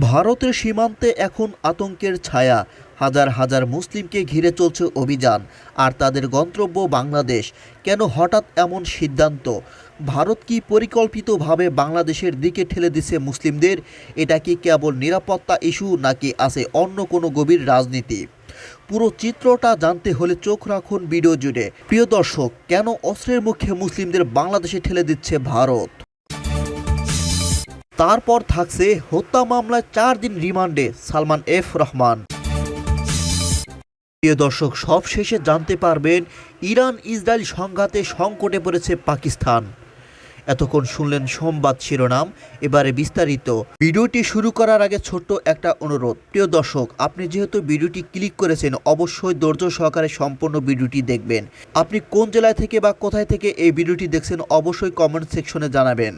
ভারতের সীমান্তে এখন আতঙ্কের ছায়া। হাজার হাজার মুসলিমকে ঘিরে চলছে অভিযান। আর তাদের গন্তব্য বাংলাদেশ। কেন হঠাৎ এমন সিদ্ধান্ত? ভারত কি পরিকল্পিতভাবে বাংলাদেশের দিকে ঠেলে দিছে মুসলিমদের? এটা কি কেবল নিরাপত্তা ইস্যু, নাকি আছে অন্য কোনো গভীর রাজনীতি? পুরো চিত্রটা জানতে হলে চোখ রাখুন ভিডিও জুড়ে। প্রিয় দর্শক, কেন অস্ত্রের মুখে মুসলিমদের বাংলাদেশে ঠেলে দিচ্ছে ভারত? তারপর থাকছে হত্যা মামলায় চার দিন রিমান্ডে সালমান এফ রহমান। প্রিয় দর্শক সব শেষে জানতে পারবেন ইরান ইসরায়েল সংঘাতে সংকটে পড়েছে পাকিস্তান। এতক্ষণ শুনলেন সংবাদ শিরোনাম, এবারে বিস্তারিত। ভিডিওটি শুরু করার আগে ছোট্ট একটা অনুরোধ। প্রিয় দর্শক, আপনি যেহেতু ভিডিওটি ক্লিক করেছেন, অবশ্যই ধৈর্য সহকারে সম্পূর্ণ ভিডিওটি দেখবেন। আপনি কোন জেলায় থেকে বা কোথায় থেকে এই ভিডিওটি দেখছেন, অবশ্যই কমেন্ট সেকশনে জানাবেন।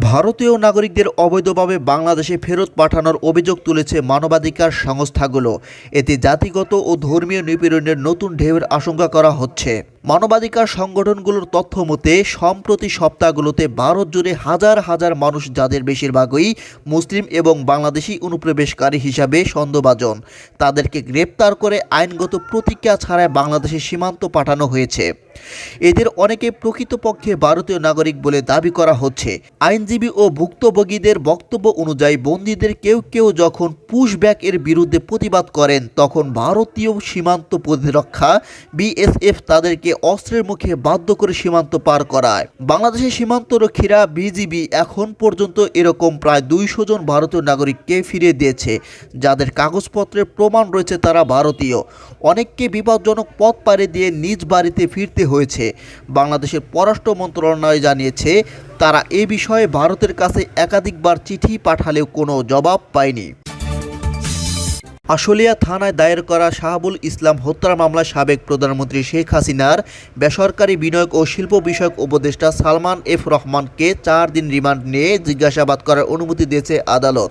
ভারতীয় নাগরিকদের অবৈধভাবে বাংলাদেশে ফেরত পাঠানোর অভিযোগ তুলেছে মানবাধিকার সংস্থাগুলো। এতে জাতিগত ও ধর্মীয় নিপীড়নের নতুন ঢেউয়ের আশঙ্কা করা হচ্ছে। মানবাধিকার সংগঠনগুলোর তথ্য মতে, সম্প্রতি সপ্তাহগুলোতে ভারত জুড়ে হাজার হাজার মানুষ যাদের বেশিরভাগই মুসলিম এবং বাংলাদেশি অনুপ্রবেশকারী হিসাবে সন্দেহভাজন তাদেরকে গ্রেপ্তার করে আইনগত প্রতিক্রিয়া ছাড়াই বাংলাদেশের সীমান্ত পাঠানো হয়েছে। এদের অনেকে প্রকৃতপক্ষে ভারতীয় নাগরিক বলে দাবি করা হচ্ছে। আইনজীবী ও ভুক্তভোগীদের বক্তব্য অনুযায়ী, বন্দীদের কেউ কেউ যখন পুশব্যাক এর বিরুদ্ধে প্রতিবাদ করেন, তখন ভারতীয় সীমান্ত প্রতিরক্ষা, বিএসএফ তাদেরকে অস্ত্রের মুখে বাধ্য করে সীমান্ত পার করায়। বাংলাদেশের সীমান্তরক্ষীরা বিজিবি এখন পর্যন্ত এরকম প্রায় দুইশো জন ভারতীয় নাগরিককে ফিরিয়ে দিয়েছে। যাদের কাগজপত্রের প্রমাণ রয়েছে তারা ভারতীয়। অনেককে বিপজ্জনক পথ পাড়ি দিয়ে নিজ বাড়িতে ফিরতে হয়েছে। বাংলাদেশের পররাষ্ট্র মন্ত্রণালয় জানিয়েছে, তারা এ বিষয়ে ভারতের কাছে একাধিকবার চিঠি পাঠালেও কোনো জবাব পায়নি। আশুলিয়া থানায় দায়ের করা শাহাবুল ইসলাম হত্যার মামলায় সাবেক প্রধানমন্ত্রী শেখ হাসিনার বেসরকারি বিনিয়োগ ও শিল্প বিষয়ক উপদেষ্টা সালমান এফ রহমানকে চার দিন রিমান্ড নিয়ে জিজ্ঞাসাবাদ করার অনুমতি দিয়েছে আদালত।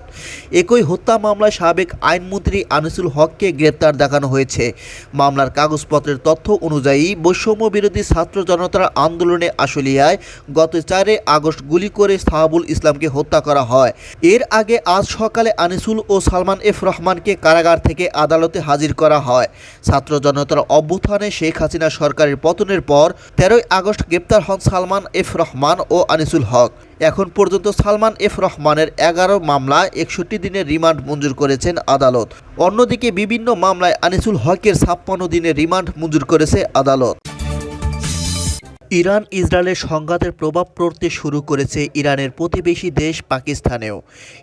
একই হত্যা মামলায় সাবেক আইনমন্ত্রী আনিসুল হককে গ্রেপ্তার দেখানো হয়েছে। মামলার কাগজপত্রের তথ্য অনুযায়ী বৈষম্য বিরোধী ছাত্র জনতার আন্দোলনে আশুলিয়ায় গত চারে আগস্ট গুলি করে সাহাবুল ইসলামকে হত্যা করা হয়। এর আগে আজ সকালে আনিসুল ও সালমান এফ রহমানকে কারাগার থেকে আদালতে হাজির করা হয়। ছাত্র জনতার অভ্যুত্থানে শেখ হাসিনা সরকারের পতনের পর তেরোই আগস্ট গ্রেপ্তার হন সালমান এফ রহমান ও আনিসুল হক। এখন পর্যন্ত সালমান এফ রহমানের এগারো মামলা একষট্টি দিনের রিমান্ড মঞ্জুর করেছেন আদালত। অন্যদিকে বিভিন্ন মামলায় আনিসুল হকের ছাপ্পান্ন দিনের রিমান্ড মঞ্জুর করেছে আদালত। ইরান, ইসরায়েলের সংঘাতের প্রভাব পড়তে শুরু করেছে ইরানের প্রতিবেশী দেশ পাকিস্তানেও।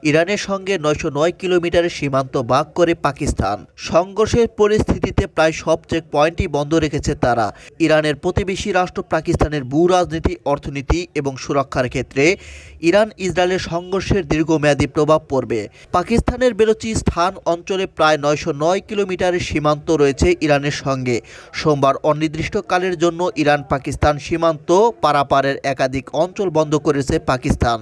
ইরানের সঙ্গে নয়শো নয় কিলোমিটারের সীমান্ত বাক করে পাকিস্তান। সংঘর্ষের পরিস্থিতিতে প্রায় সব চেক পয়েন্টই বন্ধ রেখেছে তারা। ইরানের প্রতিবেশী রাষ্ট্র পাকিস্তানের ভূ রাজনীতি, অর্থনীতি এবং সুরক্ষার ক্ষেত্রে ইরান, ইসরায়েলের সংঘর্ষের দীর্ঘমেয়াদী প্রভাব পড়বে। পাকিস্তানের বেলুচিস্তান অঞ্চলে প্রায় নয়শো নয় কিলোমিটারের সীমান্ত রয়েছে ইরানের সঙ্গে। সোমবার অনির্দিষ্টকালের জন্য ইরান পাকিস্তান সীমান্ত পারাপারের একাধিক অঞ্চল বন্ধ করেছে পাকিস্তান।